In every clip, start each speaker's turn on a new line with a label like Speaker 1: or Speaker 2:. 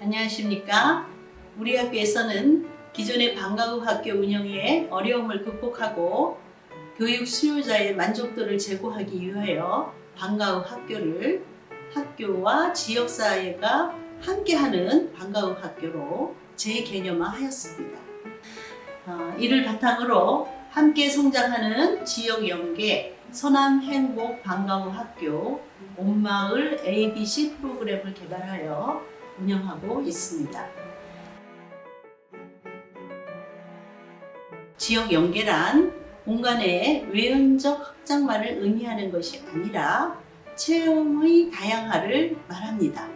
Speaker 1: 안녕하십니까. 우리 학교에서는 기존의 방과후 학교 운영에 어려움을 극복하고 교육 수요자의 만족도를 제고하기 위하여 방과후 학교를 학교와 지역사회가 함께하는 방과후 학교로 재개념화하였습니다. 어, 이를 바탕으로 함께 성장하는 지역 연계 서남 행복 방과후 학교 온마을 ABC 프로그램을 개발하여 운영하고 있습니다. 지역 연계란 공간의 외연적 확장만을 의미하는 것이 아니라 체험의 다양화를 말합니다.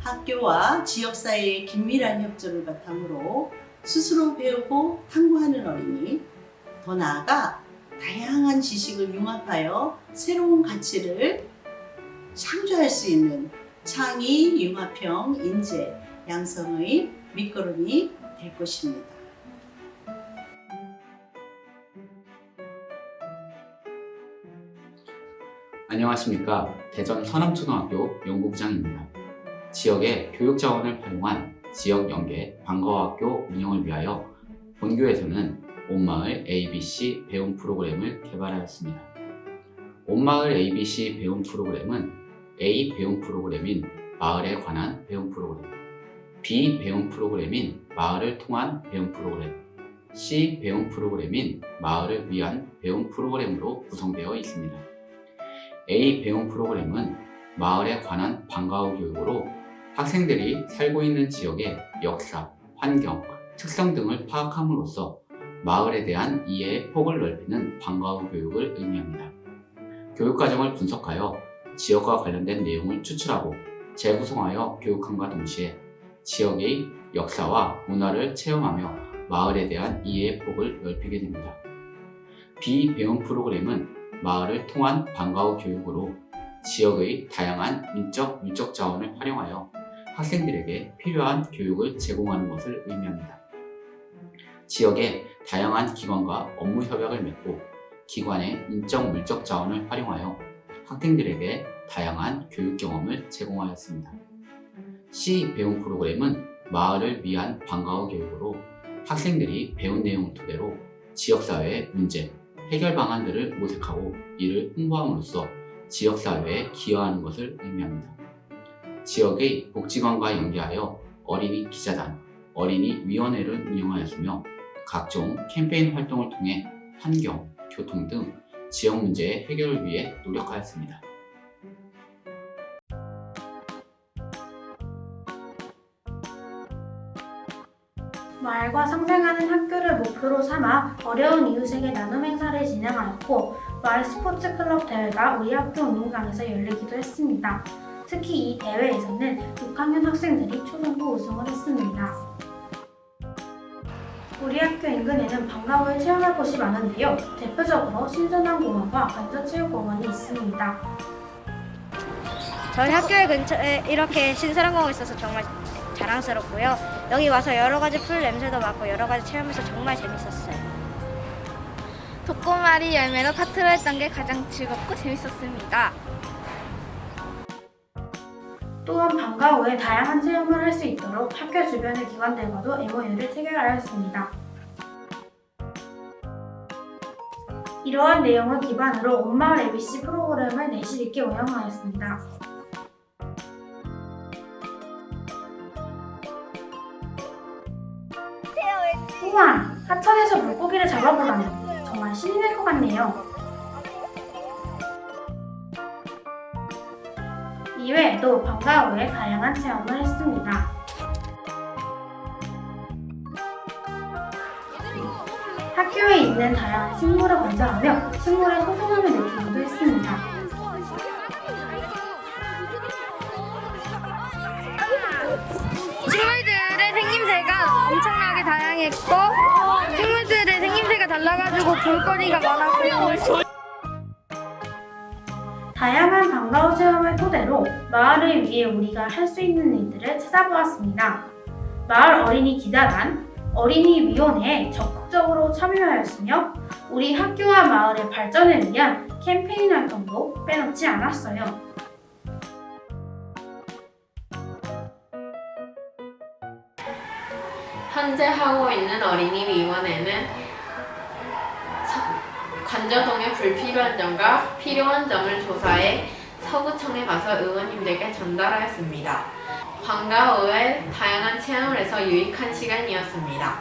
Speaker 1: 학교와 지역사회의 긴밀한 협조를 바탕으로 스스로 배우고 탐구하는 어린이, 더 나아가 다양한 지식을 융합하여 새로운 가치를 창조할 수 있는 창의, 융합형, 인재, 양성의 밑거름이 될 것입니다.
Speaker 2: 안녕하십니까. 대전 서남초등학교 연구부장입니다. 지역의 교육 자원을 활용한 지역 연계 방과학교 운영을 위하여 본교에서는 온마을 ABC 배움 프로그램을 개발하였습니다. 온마을 ABC 배움 프로그램은 A 배움 프로그램인 마을에 관한 배움 프로그램, B 배움 프로그램인 마을을 통한 배움 프로그램, C 배움 프로그램인 마을을 위한 배움 프로그램으로 구성되어 있습니다. A 배움 프로그램은 마을에 관한 방과후 교육으로 학생들이 살고 있는 지역의 역사, 환경, 특성 등을 파악함으로써 마을에 대한 이해의 폭을 넓히는 방과후 교육을 의미합니다. 교육 과정을 분석하여 지역과 관련된 내용을 추출하고 재구성하여 교육함과 동시에 지역의 역사와 문화를 체험하며 마을에 대한 이해의 폭을 넓히게 됩니다. B 배움 프로그램은 마을을 통한 방과후 교육으로 지역의 다양한 인적, 물적 자원을 활용하여 학생들에게 필요한 교육을 제공하는 것을 의미합니다. 지역의 다양한 기관과 업무 협약을 맺고 기관의 인적, 물적 자원을 활용하여 학생들에게 다양한 교육 경험을 제공하였습니다. C 배움 프로그램은 마을을 위한 방과후 교육으로 학생들이 배운 내용을 토대로 지역사회의 문제, 해결 방안들을 모색하고 이를 홍보함으로써 지역사회에 기여하는 것을 의미합니다. 지역의 복지관과 연계하여 어린이 기자단, 어린이 위원회를 운영하였으며 각종 캠페인 활동을 통해 환경, 교통 등 지역 문제의 해결을 위해 노력하였습니다.
Speaker 3: 마을과 상생하는 학교를 목표로 삼아 어려운 이웃에게 나눔 행사를 진행하였고 마을 스포츠 클럽 대회가 우리 학교 운동장에서 열리기도 했습니다. 특히 이 대회에서는 6학년 학생들이 초등부 우승을 했습니다. 우리 학교 인근에는 방과후에 체험할 곳이 많은데요. 대표적으로 신선한 공원과 관저체육공원이 있습니다.
Speaker 4: 저희 학교의 근처에 이렇게 신선한 공원이 있어서 정말 자랑스럽고요. 여기 와서 여러 가지 풀 냄새도 맡고 여러 가지 체험해서 정말 재밌었어요.
Speaker 5: 독고마리 열매로 카트를 했던 게 가장 즐겁고 재밌었습니다.
Speaker 3: 또한 방과 후에 다양한 체험을 할 수 있도록 학교 주변의 기관들과도 MOU를 체결하였습니다. 이러한 내용을 기반으로 온마을 ABC 프로그램을 내실 있게 운영하였습니다. 우와! 하천에서 물고기를 잡아보다니 정말 신이 날 것 같네요. 이외에도 방과 후에 다양한 체험을 했습니다. 학교에 있는 다양한 식물을 관찰하며 식물의 소중함을 느끼기도 했습니다.
Speaker 5: 식물들의 생김새가 엄청나게 다양했고 친구들의 생김새가 달라가지고 볼거리가 많았고요.
Speaker 3: 다양한 방과후 체험을 토대로 마을을 위해 우리가 할 수 있는 일들을 찾아보았습니다. 마을 어린이 기자단, 어린이 위원회에 적극적으로 참여하였으며 우리 학교와 마을의 발전을 위한 캠페인 활동도 빼놓지 않았어요.
Speaker 6: 현재 하고 있는 어린이 위원회는 서- 관저동의 불필요한 점과 필요한 점을 조사해 서구청에 가서 의원님들께 전달하였습니다. 방과후에 다양한 체험을 해서 유익한 시간이었습니다.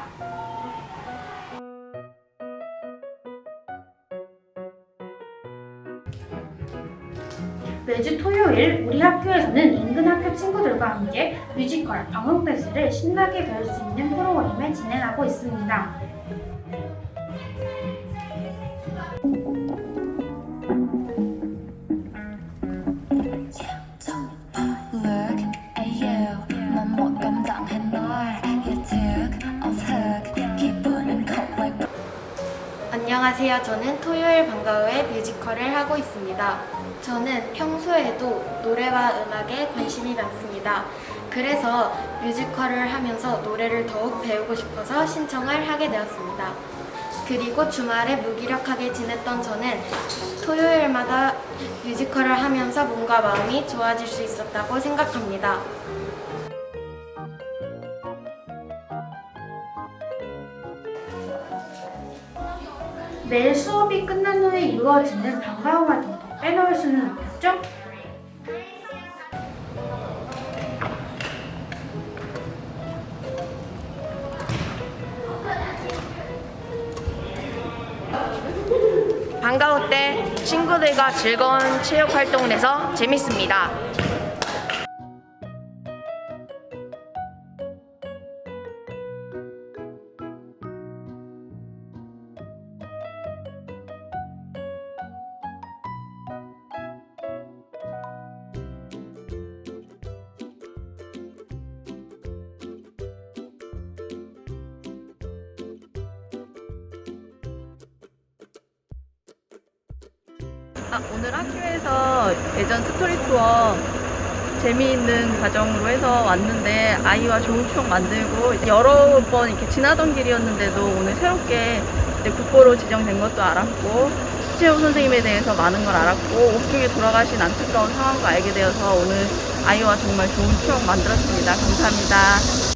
Speaker 3: 매주 토요일 우리 학교에서는 인근 학교 친구들과 함께 뮤지컬 방송 댄스를 신나게 배울 수 있는 프로그램을 진행하고 있습니다.
Speaker 7: 안녕하세요. 저는 토요일 방과후에 뮤지컬을 하고 있습니다. 저는 평소에도 노래와 음악에 관심이 많습니다. 그래서 뮤지컬을 하면서 노래를 더욱 배우고 싶어서 신청을 하게 되었습니다. 그리고 주말에 무기력하게 지냈던 저는 토요일마다 뮤지컬을 하면서 몸과 마음이 좋아질 수 있었다고 생각합니다.
Speaker 3: 매일 수업이 끝난 후에 이루어지는 방과후 활동도 빼놓을 수는 없겠죠?
Speaker 8: 방과후 때 친구들과 즐거운 체육 활동을 해서 재밌습니다.
Speaker 9: 아, 오늘 학교에서 예전 스토리 투어 재미있는 과정으로 해서 왔는데 아이와 좋은 추억 만들고 여러 번 이렇게 지나던 길이었는데도 오늘 새롭게 이제 국보로 지정된 것도 알았고 최우 선생님에 대해서 많은 걸 알았고 옥중에 돌아가신 안타까운 상황도 알게 되어서 오늘 아이와 정말 좋은 추억 만들었습니다. 감사합니다.